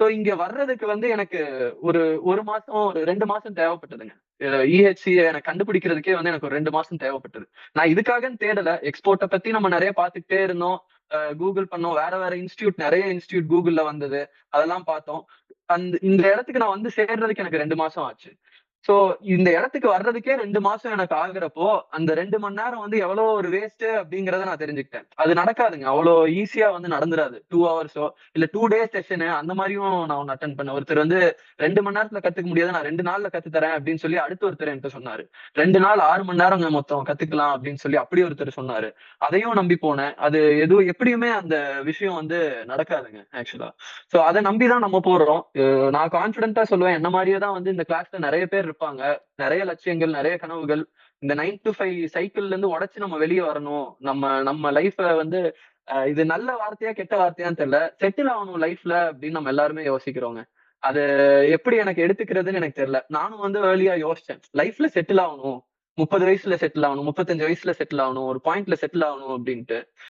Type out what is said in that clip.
So இங்க வர்றதுக்கு வந்து எனக்கு ஒரு ஒரு மாசம், ஒரு ரெண்டு மாசம் தேவைப்பட்டதுங்க. அ எனக்கு கண்டுபிடிக்கிறதுக்கே வந்து எனக்கு ஒரு ரெண்டு மாசம் தேவைப்பட்டது. நான் இதுக்காகன்னு தேடல. எக்ஸ்போர்ட்ட பத்தி நம்ம நிறைய பாத்துக்கிட்டே இருந்தோம். கூகுள் பண்ணோம். வேற வேற இன்ஸ்டியூட் நிறைய இன்ஸ்டியூட் கூகுள்ல வந்தது. அதெல்லாம் பார்த்தோம். அந்த இந்த இடத்துக்கு நான் வந்து சேர்றதுக்கு எனக்கு ரெண்டு மாசம் ஆச்சு. சோ இந்த இடத்துக்கு வர்றதுக்கே ரெண்டு மாசம் எனக்கு ஆகுறப்போ, அந்த ரெண்டு மணி நேரம் வந்து எவ்வளவு ஒரு வேஸ்ட் அப்படிங்கிறத நான் தெரிஞ்சுக்கிட்டேன். அது நடக்காதுங்க. அவ்வளோ ஈஸியா வந்து நடந்துராது. டூ ஹவர்ஸோ, இல்ல டூ டேஸ் செஷனு அந்த மாதிரியும் நான் ஒன்னு அட்டன் பண்ணேன். ஒருத்தர் வந்து ரெண்டு மணி நேரத்துல கத்துக்க முடியாத நான் ரெண்டு நாள்ல கத்து தரேன் அப்படின்னு சொல்லி அடுத்து ஒருத்தர் என்கிட்ட சொன்னாரு. ரெண்டு நாள் ஆறு மணி நேரம் மொத்தம் கத்துக்கலாம் அப்படின்னு சொல்லி அப்படி ஒருத்தர் சொன்னாரு. அதையும் நம்பி போனேன். அது எதுவும் எப்படியுமே அந்த விஷயம் வந்து நடக்காதுங்க ஆக்சுவலா. சோ அத நம்பிதான் நம்ம போறோம். நான் கான்ஃபிடென்ட்டா சொல்லுவேன். என்ன மாதிரியே தான் வந்து இந்த கிளாஸ்ல நிறைய பேர் இருப்பாங்க. நிறைய லட்சியங்கள், நிறைய கனவுகள். இந்த நைன் டு ஃபைவ் சைக்கிள்ல இருந்து உடைச்சு நம்ம வெளிய வரணும். நம்ம நம்ம லைஃப வந்து இது நல்ல வார்த்தையா, கெட்ட வார்த்தையான்னு தெரியல. செட்டில் ஆகணும் லைஃப்ல அப்படின்னு நம்ம எல்லாருமே யோசிக்கிறோங்க. அது எப்படி எனக்கு எடுத்துக்கிறதுன்னு எனக்கு தெரியல. நானும் வந்து ஏர்லியா யோசிச்சேன். லைஃப்ல செட்டில் ஆகணும். 30 வயசுல செட்டில் ஆகணும். 35 வயசுல செட்டில் ஆகணும். ஒரு பாயிண்ட்ல செட்டில் ஆகணும் அப்படின்ட்டு.